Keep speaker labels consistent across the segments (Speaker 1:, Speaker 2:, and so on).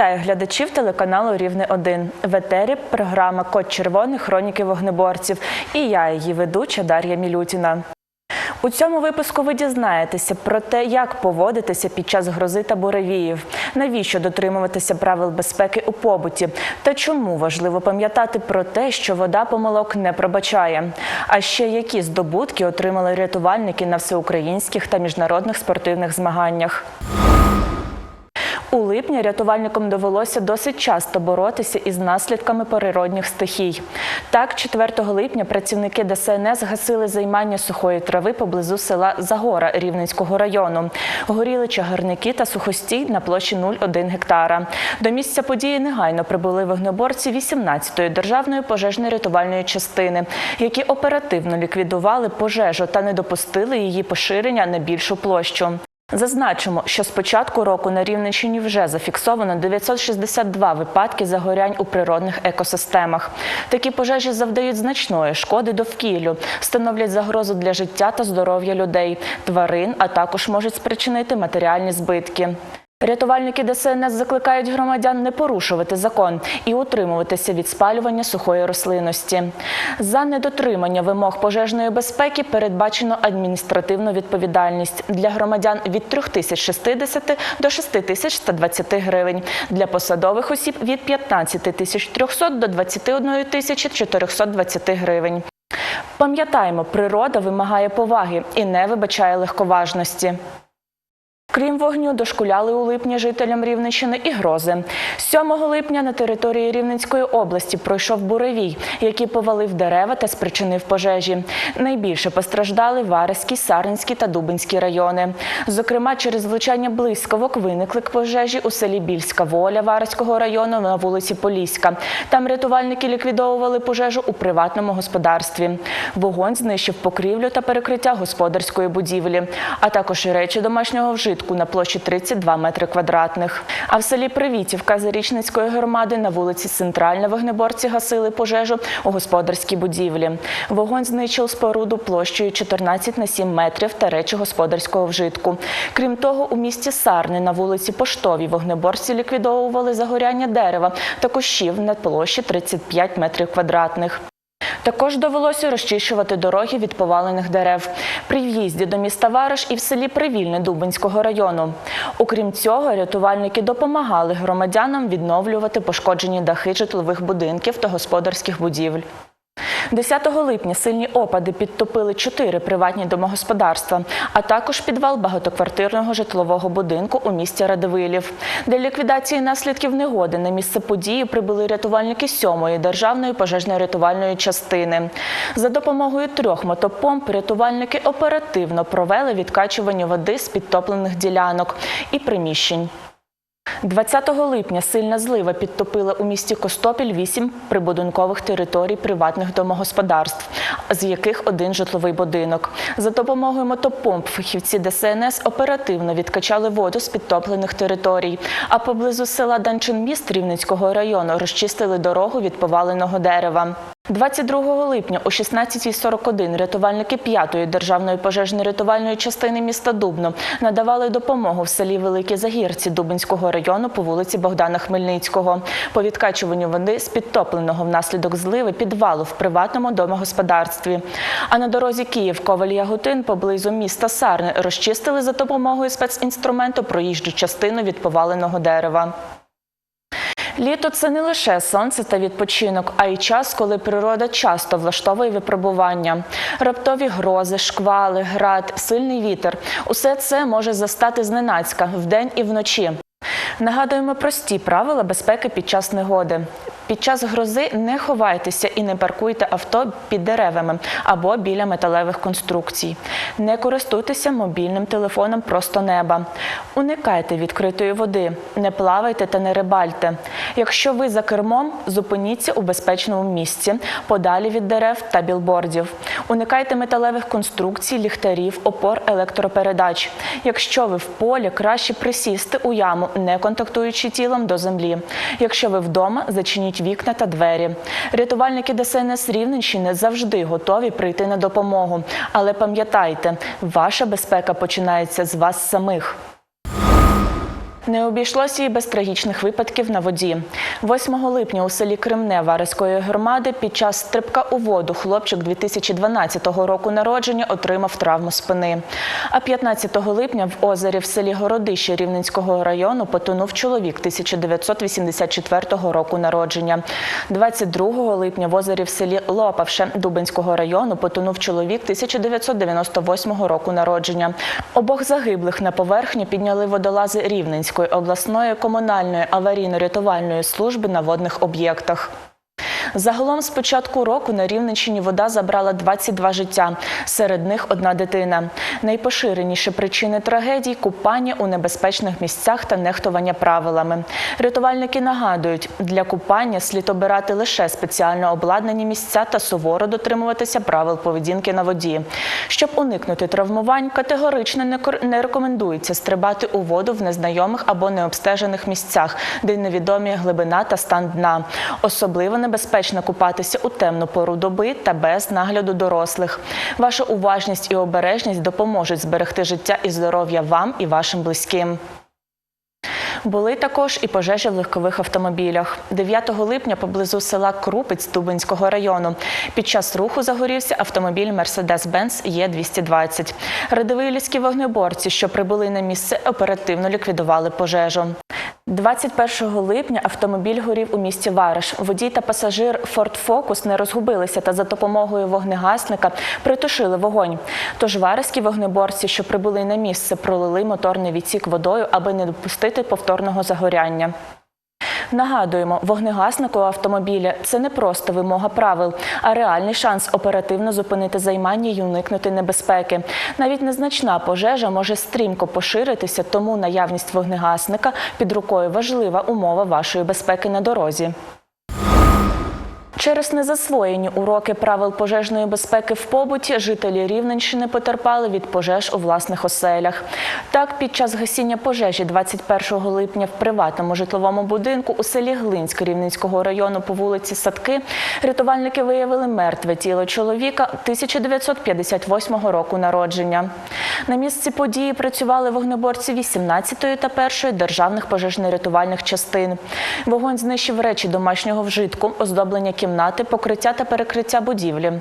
Speaker 1: Вітаю глядачів телеканалу Рівне 1 В етері програма Код червоний хроніки вогнеборців. І я, її ведуча Дар'я Мілютіна. У цьому випуску ви дізнаєтеся про те, як поводитися під час грози та буревіїв, навіщо дотримуватися правил безпеки у побуті, та чому важливо пам'ятати про те, що вода помилок не пробачає. А ще які здобутки отримали рятувальники на всеукраїнських та міжнародних спортивних змаганнях. У липні рятувальникам довелося досить часто боротися із наслідками природних стихій. Так, 4 липня працівники ДСНС гасили займання сухої трави поблизу села Загора Рівненського району. Горіли чагарники та сухостій на площі 0,1 гектара. До місця події негайно прибули вогнеборці 18-ї державної пожежно-рятувальної частини, які оперативно ліквідували пожежу та не допустили її поширення на більшу площу. Зазначимо, що з початку року на Рівненщині вже зафіксовано 962 випадки загорянь у природних екосистемах. Такі пожежі завдають значної шкоди довкіллю, становлять загрозу для життя та здоров'я людей, тварин, а також можуть спричинити матеріальні збитки. Рятувальники ДСНС закликають громадян не порушувати закон і утримуватися від спалювання сухої рослинності. За недотримання вимог пожежної безпеки передбачено адміністративну відповідальність для громадян від 3060 до 6120 гривень, для посадових осіб від 15300 до 21420 гривень. Пам'ятаємо, природа вимагає поваги і не вибачає легковажності. Крім вогню, дошкуляли у липні жителям Рівненщини і грози. 7 липня на території Рівненської області пройшов буревій, який повалив дерева та спричинив пожежі. Найбільше постраждали Вареський, Сарненський та Дубинський райони. Зокрема, через влучання блискавок виникли пожежі у селі Більська Воля Вареського району на вулиці Поліська. Там рятувальники ліквідовували пожежу у приватному господарстві. Вогонь знищив покрівлю та перекриття господарської будівлі, а також і речі домашнього вжитку на площі 32 метри квадратних. А в селі Привітівка Зарічницької громади на вулиці Центральна вогнеборці гасили пожежу у господарській будівлі. Вогонь знищив споруду площею 14 на 7 метрів та речі господарського вжитку. Крім того, у місті Сарни на вулиці Поштовій вогнеборці ліквідовували загоряння дерева та кущів на площі 35 метрів квадратних. Також довелося розчищувати дороги від повалених дерев при в'їзді до міста Вараш і в селі Привільне Дубинського району. Окрім цього, рятувальники допомагали громадянам відновлювати пошкоджені дахи житлових будинків та господарських будівель. 10 липня сильні опади підтопили чотири приватні домогосподарства, а також підвал багатоквартирного житлового будинку у місті Радивилів. Для ліквідації наслідків негоди на місце події прибули рятувальники 7-ї державної пожежно-рятувальної частини. За допомогою трьох мотопомп рятувальники оперативно провели відкачування води з підтоплених ділянок і приміщень. 20 липня сильна злива підтопила у місті Костопіль вісім прибудинкових територій приватних домогосподарств, з яких один житловий будинок. За допомогою мотопомп фахівці ДСНС оперативно відкачали воду з підтоплених територій, а поблизу села Данчин-Міст Рівненського району розчистили дорогу від поваленого дерева. 22 липня о 16.41 рятувальники 5-ї державної пожежно-рятувальної частини міста Дубно надавали допомогу в селі Великі Загірці Дубинського району по вулиці Богдана Хмельницького по відкачуванню води з підтопленого внаслідок зливи підвалу в приватному домогосподарстві. А на дорозі Київ Коваль Ягутин поблизу міста Сарни розчистили за допомогою спецінструменту проїжджу частину від поваленого дерева. Літо це не лише сонце та відпочинок, а й час, коли природа часто влаштовує випробування. Раптові грози, шквали, град, сильний вітер усе це може застати зненацька вдень і вночі. Нагадуємо прості правила безпеки під час негоди. Під час грози не ховайтеся і не паркуйте авто під деревами або біля металевих конструкцій. Не користуйтеся мобільним телефоном просто неба. Уникайте відкритої води, не плавайте та не рибальте. Якщо ви за кермом, зупиніться у безпечному місці, подалі від дерев та білбордів. Уникайте металевих конструкцій, ліхтарів, опор електропередач. Якщо ви в полі, краще присісти у яму, не контактуючи тілом до землі. Якщо ви вдома, зачиніть вікна та двері. Рятувальники ДСНС Рівненщини завжди готові прийти на допомогу. Але пам'ятайте, ваша безпека починається з вас самих. Не обійшлося і без трагічних випадків на воді. 8 липня у селі Кремне Вареської громади під час стрибка у воду хлопчик 2012 року народження отримав травму спини. А 15 липня в озері в селі Городище Рівненського району потонув чоловік 1984 року народження. 22 липня в озері в селі Лопавше Дубинського району потонув чоловік 1998 року народження. Обох загиблих на поверхні підняли водолази Рівненської обласної комунальної аварійно-рятувальної служби на водних об'єктах. Загалом з початку року на Рівненщині вода забрала 22 життя. Серед них одна дитина. Найпоширеніші причини трагедій купання у небезпечних місцях та нехтування правилами. Рятувальники нагадують, для купання слід обирати лише спеціально обладнані місця та суворо дотримуватися правил поведінки на воді. Щоб уникнути травмувань, категорично не рекомендується стрибати у воду в незнайомих або необстежених місцях, де невідомі глибина та стан дна. Особливо небезпечно купатися у темну пору доби та без нагляду дорослих. Ваша уважність і обережність допоможуть зберегти життя і здоров'я вам і вашим близьким. Були також і пожежі в легкових автомобілях. 9 липня поблизу села Крупець Дубинського району. Під час руху загорівся автомобіль Mercedes-Benz Е220. Рядові вогнеборці, що прибули на місце, оперативно ліквідували пожежу. 21 липня автомобіль горів у місті Вариш. Водій та пасажир Форд Фокус не розгубилися та за допомогою вогнегасника притушили вогонь. Тож вареські вогнеборці, що прибули на місце, пролили моторний відсік водою, аби не допустити повторного загоряння. Нагадуємо, вогнегасник у автомобіля це не просто вимога правил, а реальний шанс оперативно зупинити займання й уникнути небезпеки. Навіть незначна пожежа може стрімко поширитися, тому наявність вогнегасника під рукою важлива умова вашої безпеки на дорозі. Через незасвоєні уроки правил пожежної безпеки в побуті жителі Рівненщини потерпали від пожеж у власних оселях. Так, під час гасіння пожежі 21 липня в приватному житловому будинку у селі Глинськ Рівненського району по вулиці Садки рятувальники виявили мертве тіло чоловіка 1958 року народження. На місці події працювали вогнеборці 18-ї та 1-ї державних пожежно-рятувальних частин. Вогонь знищив речі домашнього вжитку, оздоблення кімнати, покриття та перекриття будівлі.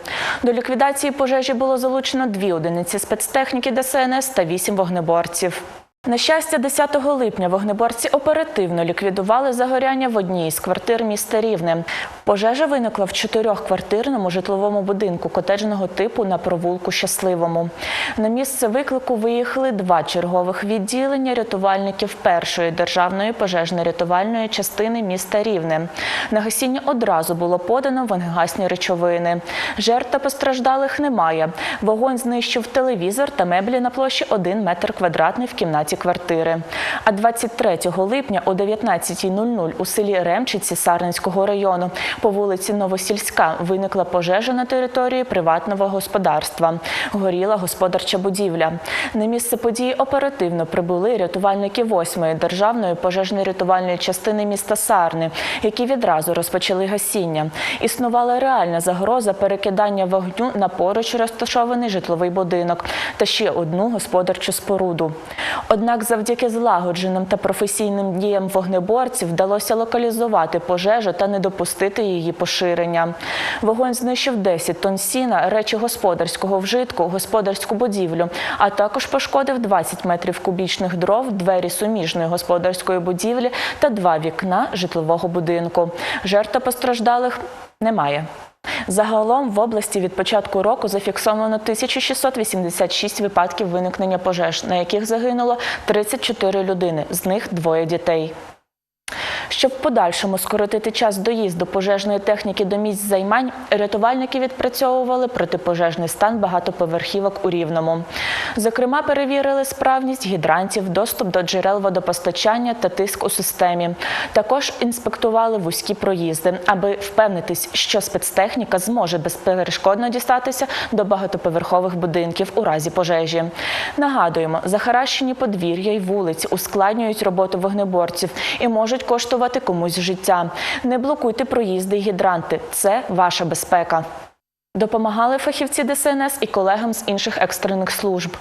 Speaker 1: До ліквідації пожежі було залучено дві одиниці спецтехніки ДСНС та вісім вогнеборців. На щастя, 10 липня вогнеборці оперативно ліквідували загоряння в одній із квартир міста Рівне. Пожежа виникла в чотирьохквартирному житловому будинку котеджного типу на провулку Щасливому. На місце виклику виїхали два чергових відділення рятувальників першої державної пожежно-рятувальної частини міста Рівне. На гасіння одразу було подано вогнегасні речовини. Жертв та постраждалих немає. Вогонь знищив телевізор та меблі на площі 1 метр квадратний в кімнаті квартири. А 23 липня о 19.00 у селі Ремчиці Сарненського району по вулиці Новосільська виникла пожежа на території приватного господарства. Горіла господарча будівля. На місце події оперативно прибули рятувальники 8-ї державної пожежно-рятувальної частини міста Сарни, які відразу розпочали гасіння. Існувала реальна загроза перекидання вогню на поруч розташований житловий будинок та ще одну господарчу споруду. Однак, завдяки злагодженим та професійним діям вогнеборців вдалося локалізувати пожежу та не допустити її поширення. Вогонь знищив 10 тонн сіна, речі господарського вжитку, господарську будівлю, а також пошкодив 20 метрів кубічних дров, двері суміжної господарської будівлі та два вікна житлового будинку. Жертв постраждалих немає. Загалом в області від початку року зафіксовано 1686 випадків виникнення пожеж, на яких загинуло 34 людини, з них двоє дітей. Щоб в подальшому скоротити час доїзду пожежної техніки до місць займань, рятувальники відпрацьовували протипожежний стан багатоповерхівок у Рівному. Зокрема, перевірили справність гідрантів, доступ до джерел водопостачання та тиск у системі. Також інспектували вузькі проїзди, аби впевнитись, що спецтехніка зможе безперешкодно дістатися до багатоповерхових будинків у разі пожежі. Нагадуємо, захаращені подвір'я й вулиці ускладнюють роботу вогнеборців і можуть коштувати комусь життя. Не блокуйте проїзди і гідранти. Це ваша безпека. Допомагали фахівці ДСНС і колегам з інших екстрених служб.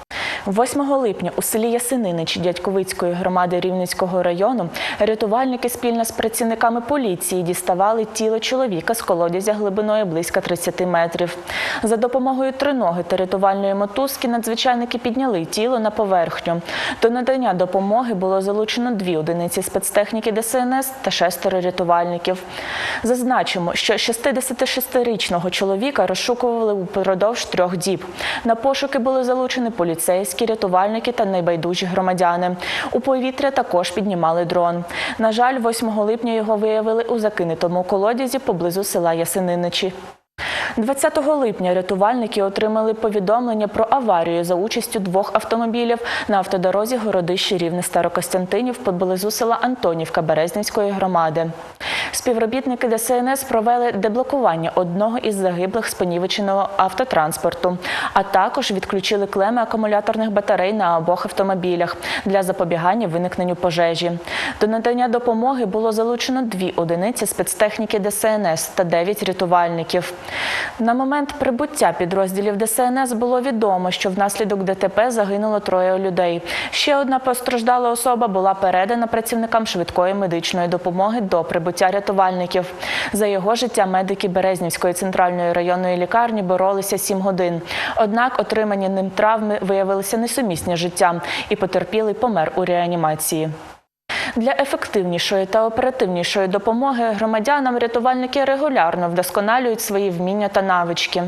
Speaker 1: 8 липня у селі Ясининич Дядьковицької громади Рівненського району рятувальники спільно з працівниками поліції діставали тіло чоловіка з колодязя глибиною близько 30 метрів. За допомогою триноги та рятувальної мотузки надзвичайники підняли тіло на поверхню. До надання допомоги було залучено дві одиниці спецтехніки ДСНС та шестеро рятувальників. Зазначимо, що 66-річного чоловіка розшукували упродовж трьох діб. На пошуки були залучені поліцейські, рятувальники та найбайдужі громадяни. У повітря також піднімали дрон. На жаль, 8 липня його виявили у закинутому колодязі поблизу села Ясининичі. 20 липня рятувальники отримали повідомлення про аварію за участю двох автомобілів на автодорозі Городище Рівне Старокостянтинів поблизу села Антонівка Березнівської громади. Співробітники ДСНС провели деблокування одного із загиблих з понівеченого автотранспорту, а також відключили клеми акумуляторних батарей на обох автомобілях для запобігання виникненню пожежі. До надання допомоги було залучено дві одиниці спецтехніки ДСНС та дев'ять рятувальників. На момент прибуття підрозділів ДСНС було відомо, що внаслідок ДТП загинуло троє людей. Ще одна постраждала особа була передана працівникам швидкої медичної допомоги до прибуття рятувальників. За його життя медики Березнівської центральної районної лікарні боролися 7 годин. Однак отримані ним травми виявилися несумісні життя і потерпілий помер у реанімації. Для ефективнішої та оперативнішої допомоги громадянам рятувальники регулярно вдосконалюють свої вміння та навички.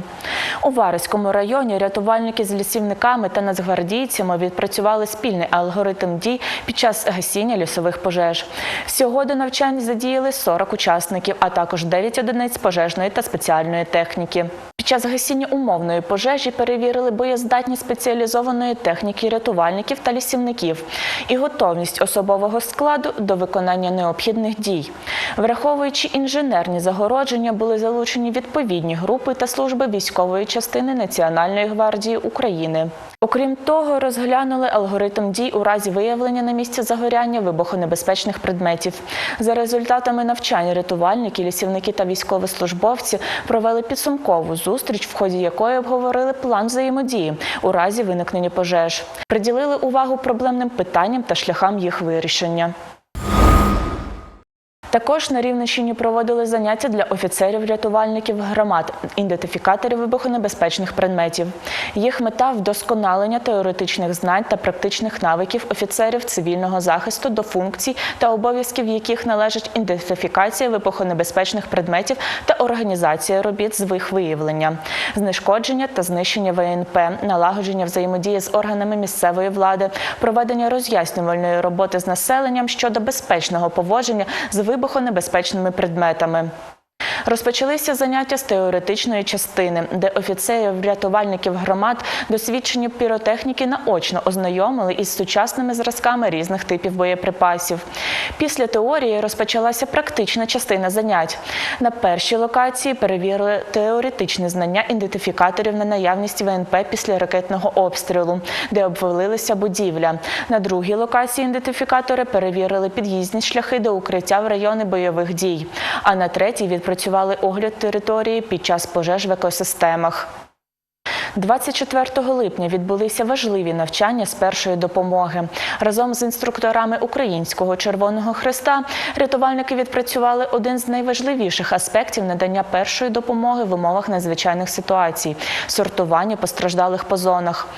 Speaker 1: У Вариському районі рятувальники з лісівниками та нацгвардійцями відпрацювали спільний алгоритм дій під час гасіння лісових пожеж. Всього до навчань задіяли 40 учасників, а також 9 одиниць пожежної та спеціальної техніки. Під час гасіння умовної пожежі перевірили боєздатність спеціалізованої техніки рятувальників та лісівників і готовність особового складу до виконання необхідних дій. Враховуючи інженерні загородження, були залучені відповідні групи та служби військової частини Національної гвардії України. Окрім того, розглянули алгоритм дій у разі виявлення на місці загоряння вибухонебезпечних предметів. За результатами навчань рятувальники, лісівники та військовослужбовці провели підсумкову зустріч, в ході якої обговорили план взаємодії у разі виникнення пожеж. Приділили увагу проблемним питанням та шляхам їх вирішення. Також на Рівненщині проводили заняття для офіцерів-рятувальників громад, ідентифікаторів вибухонебезпечних предметів. Їх мета вдосконалення теоретичних знань та практичних навиків офіцерів цивільного захисту до функцій та обов'язків, яких належить ідентифікація вибухонебезпечних предметів та організація робіт з їх виявлення, знешкодження та знищення ВНП, налагодження взаємодії з органами місцевої влади, проведення роз'яснювальної роботи з населенням щодо безпечного поводження з вибухонебезпечними предметами. Розпочалися заняття з теоретичної частини, де офіцерів рятувальників громад досвідчені піротехніки наочно ознайомили із сучасними зразками різних типів боєприпасів. Після теорії розпочалася практична частина занять. На першій локації перевірили теоретичні знання ідентифікаторів на наявність ВНП після ракетного обстрілу, де обвалилася будівля. На другій локації ідентифікатори перевірили під'їзні шляхи до укриття в райони бойових дій. А на третій відпрацювали огляд території під час пожеж в екосистемах. 24 липня відбулися важливі навчання з першої допомоги. Разом з інструкторами Українського Червоного Христа рятувальники відпрацювали один з найважливіших аспектів надання першої допомоги в умовах надзвичайних ситуацій сортування постраждалих по зонах.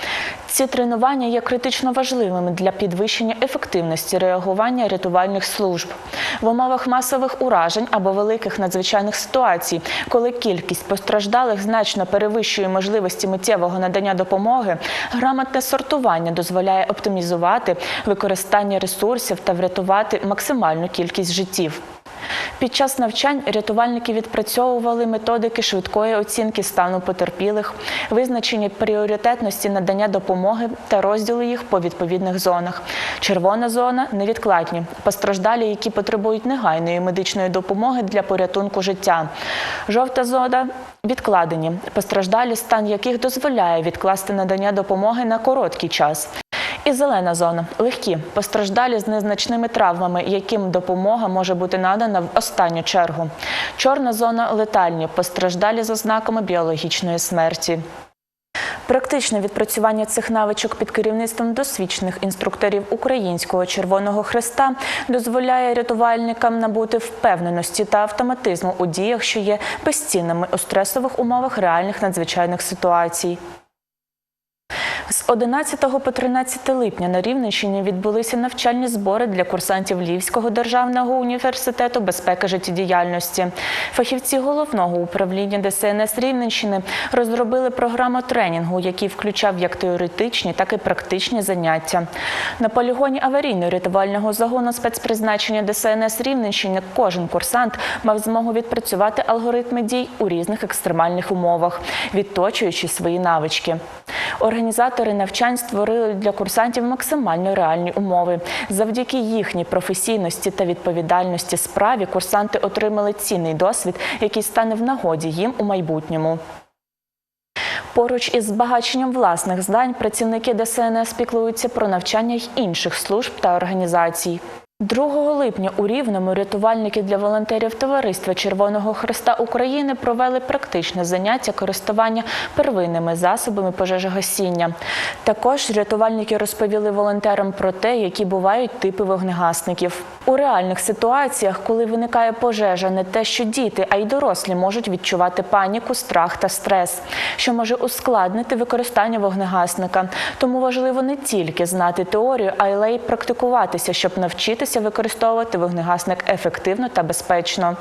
Speaker 1: Ці тренування є критично важливими для підвищення ефективності реагування рятувальних служб в умовах масових уражень або великих надзвичайних ситуацій, коли кількість постраждалих значно перевищує можливості миттєвого надання допомоги. Грамотне сортування дозволяє оптимізувати використання ресурсів та врятувати максимальну кількість життів. Під час навчань рятувальники відпрацьовували методики швидкої оцінки стану потерпілих, визначення пріоритетності надання допомоги та розділу їх по відповідних зонах. Червона зона невідкладні, постраждалі, які потребують негайної медичної допомоги для порятунку життя. Жовта зона відкладені, постраждалі, стан яких дозволяє відкласти надання допомоги на короткий час. І зелена зона легкі, постраждалі з незначними травмами, яким допомога може бути надана в останню чергу. Чорна зона летальні, постраждалі з ознаками біологічної смерті. Практичне відпрацювання цих навичок під керівництвом досвідчених інструкторів Українського Червоного Хреста дозволяє рятувальникам набути впевненості та автоматизму у діях, що є безцінними у стресових умовах реальних надзвичайних ситуацій. З 11 по 13 липня на Рівненщині відбулися навчальні збори для курсантів Львівського державного університету безпеки життєдіяльності. Фахівці головного управління ДСНС Рівненщини розробили програму тренінгу, який включав як теоретичні, так і практичні заняття. На полігоні аварійно-рятувального загону спецпризначення ДСНС Рівненщини кожен курсант мав змогу відпрацювати алгоритми дій у різних екстремальних умовах, відточуючи свої навички. Організатори навчань створили для курсантів максимально реальні умови. Завдяки їхній професійності та відповідальності справі курсанти отримали цінний досвід, який стане в нагоді їм у майбутньому. Поруч із збагаченням власних знань працівники ДСНС піклуються про навчання й інших служб та організацій. 2 липня у Рівному рятувальники для волонтерів Товариства Червоного Христа України провели практичне заняття користування первинними засобами пожежогасіння. Також рятувальники розповіли волонтерам про те, які бувають типи вогнегасників. У реальних ситуаціях, коли виникає пожежа, не те, що діти, а й дорослі можуть відчувати паніку, страх та стрес, що може ускладнити використання вогнегасника. Тому важливо не тільки знати теорію, а й практикуватися, щоб навчитися використовувати вогнегасник ефективно та безпечно.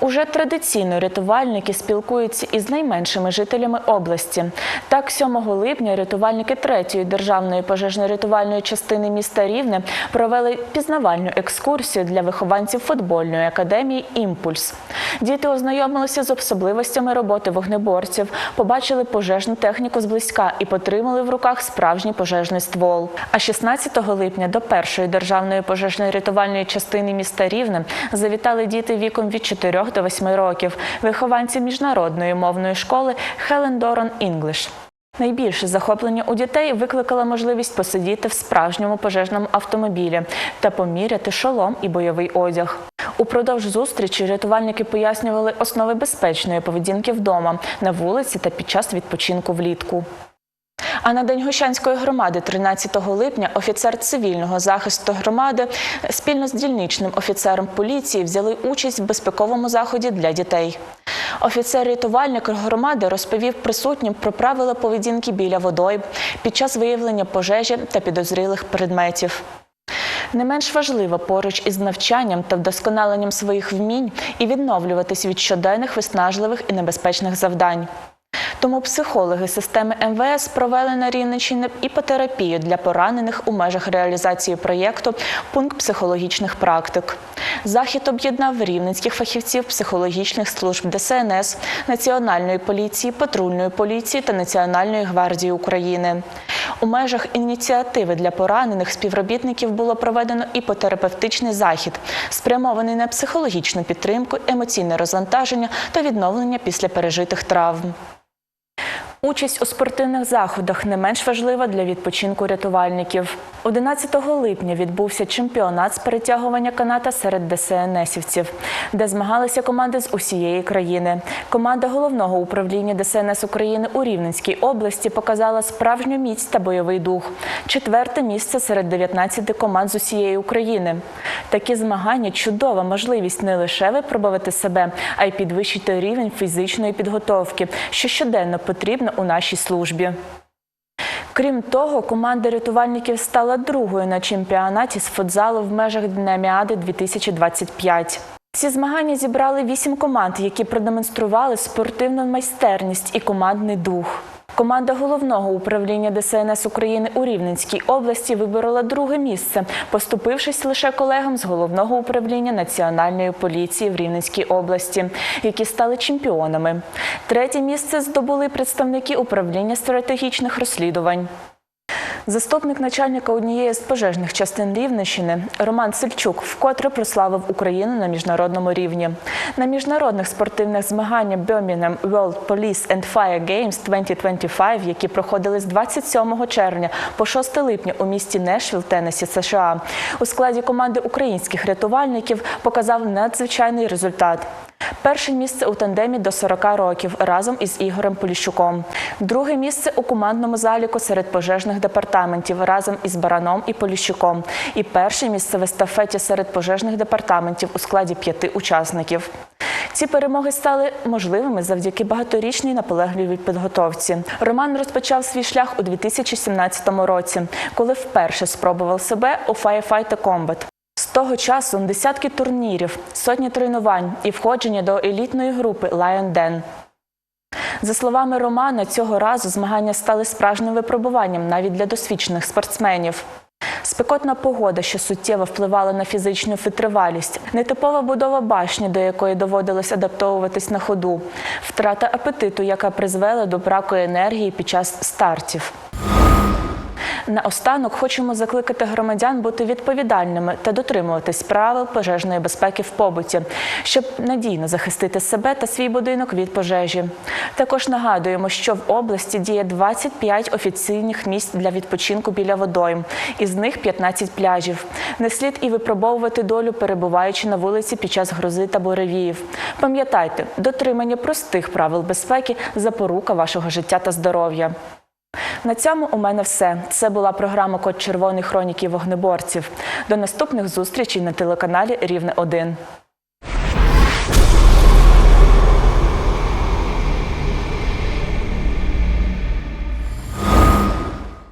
Speaker 1: Уже традиційно рятувальники спілкуються із найменшими жителями області. Так, 7 липня рятувальники 3-ї державної пожежно-рятувальної частини міста Рівне провели пізнавальну екскурсію для вихованців футбольної академії Імпульс. Діти ознайомилися з особливостями роботи вогнеборців, побачили пожежну техніку зблизька і потримали в руках справжній пожежний ствол. А 16 липня до першої державної пожежно-рятувальної частини міста Рівне завітали діти віком від 4 до 8 років, вихованці міжнародної мовної школи Хелен Дорон Інглиш. Найбільше захоплення у дітей викликала можливість посидіти в справжньому пожежному автомобілі та поміряти шолом і бойовий одяг. Упродовж зустрічі рятувальники пояснювали основи безпечної поведінки вдома, на вулиці та під час відпочинку влітку. А на День Гощанської громади 13 липня офіцер цивільного захисту громади спільно з дільничним офіцером поліції взяли участь в безпековому заході для дітей. Офіцер-рятувальник громади розповів присутнім про правила поведінки біля водойб під час виявлення пожежі та підозрілих предметів. Не менш важливо поруч із навчанням та вдосконаленням своїх вмінь і відновлюватись від щоденних виснажливих і небезпечних завдань. Тому психологи системи МВС провели на Рівненщині іпотерапію для поранених у межах реалізації проєкту Пункт психологічних практик. Захід об'єднав рівненських фахівців психологічних служб ДСНС, Національної поліції, патрульної поліції та Національної гвардії України. У межах ініціативи для поранених співробітників було проведено іпотерапевтичний захід, спрямований на психологічну підтримку, емоційне розвантаження та відновлення після пережитих травм. Участь у спортивних заходах не менш важлива для відпочинку рятувальників. 11 липня відбувся чемпіонат з перетягування каната серед ДСНСівців, де змагалися команди з усієї країни. Команда головного управління ДСНС України у Рівненській області показала справжню міць та бойовий дух. Четверте місце серед 19 команд з усієї України. Такі змагання чудова можливість не лише випробувати себе, а й підвищити рівень фізичної підготовки, що щоденно потрібно у нашій службі. Крім того, команда рятувальників стала другою на чемпіонаті з футзалу в межах Динаміади 2025. Ці змагання зібрали вісім команд, які продемонстрували спортивну майстерність і командний дух. Команда головного управління ДСНС України у Рівненській області виборола друге місце, поступившись лише колегам з головного управління Національної поліції в Рівненській області, які стали чемпіонами. Третє місце здобули представники управління стратегічних розслідувань. Заступник начальника однієї з пожежних частин Рівненщини Роман Сельчук вкотре прославив Україну на міжнародному рівні. На міжнародних спортивних змаганнях Birmingham World Police and Fire Games 2025, які проходили з 27 червня по 6 липня у місті Нешвіл, Теннесі, США, у складі команди українських рятувальників показав надзвичайний результат. Перше місце у тандемі до 40 років разом із Ігорем Поліщуком. Друге місце у командному заліку серед пожежних департаментів разом із Бараном і Поліщуком. І перше місце в естафеті серед пожежних департаментів у складі п'яти учасників. Ці перемоги стали можливими завдяки багаторічній наполегливій підготовці. Роман розпочав свій шлях у 2017 році, коли вперше спробував себе у Firefighter Combat. Того часу десятки турнірів, сотні тренувань і входження до елітної групи Lion Den. За словами Романа, цього разу змагання стали справжнім випробуванням навіть для досвідчених спортсменів. Спекотна погода, що суттєво впливала на фізичну витривалість, нетипова будова башні, до якої доводилось адаптовуватись на ходу, втрата апетиту, яка призвела до браку енергії під час стартів. Наостанок хочемо закликати громадян бути відповідальними та дотримуватись правил пожежної безпеки в побуті, щоб надійно захистити себе та свій будинок від пожежі. Також нагадуємо, що в області діє 25 офіційних місць для відпочинку біля водойм, із них 15 пляжів. Не слід і випробовувати долю, перебуваючи на вулиці під час грози та буревіїв. Пам'ятайте, дотримання простих правил безпеки запорука вашого життя та здоров'я. На цьому у мене все. Це була програма Код червоний хроніки вогнеборців. До наступних зустрічей на телеканалі Рівне 1